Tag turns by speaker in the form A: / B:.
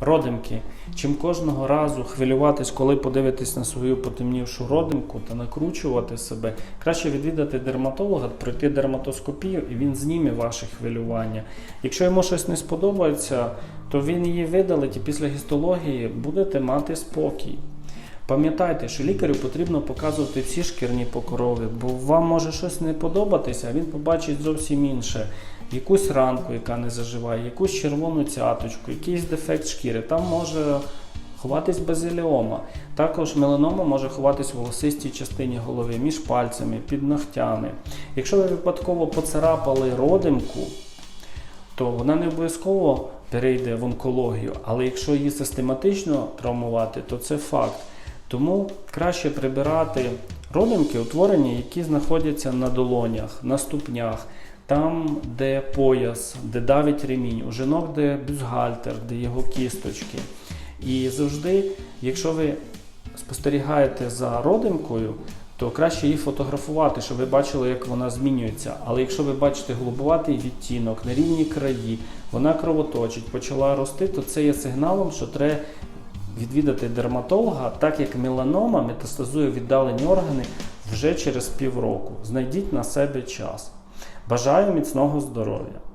A: Родимки. Чим кожного разу хвилюватись, коли подивитись на свою потемнівшу родимку та накручувати себе, краще відвідати дерматолога, пройти дерматоскопію, і він зніме ваші хвилювання. Якщо йому щось не сподобається, то він її видалить і після гістології будете мати спокій. Пам'ятайте, що лікарю потрібно показувати всі шкірні покрови, бо вам може щось не подобатися, а він побачить зовсім інше. Якусь ранку, яка не заживає, якусь червону цяточку, якийсь дефект шкіри. Там може ховатись базиліома. Також меланома може ховатись в волосистій частині голови, між пальцями, під ногтями. Якщо ви випадково поцарапали родимку, то вона не обов'язково перейде в онкологію, але якщо її систематично травмувати, то це факт. Тому краще прибирати родимки, утворення, які знаходяться на долонях, на ступнях, там, де пояс, де давить ремінь, у жінок, де бюстгальтер, де його кісточки. І завжди, якщо ви спостерігаєте за родимкою, то краще її фотографувати, щоб ви бачили, як вона змінюється. Але якщо ви бачите голубуватий відтінок, нерівні краї, вона кровоточить, почала рости, то це є сигналом, що треба відвідати дерматолога, так як меланома метастазує віддалені органи вже через півроку. Знайдіть на себе час. Бажаю міцного здоров'я!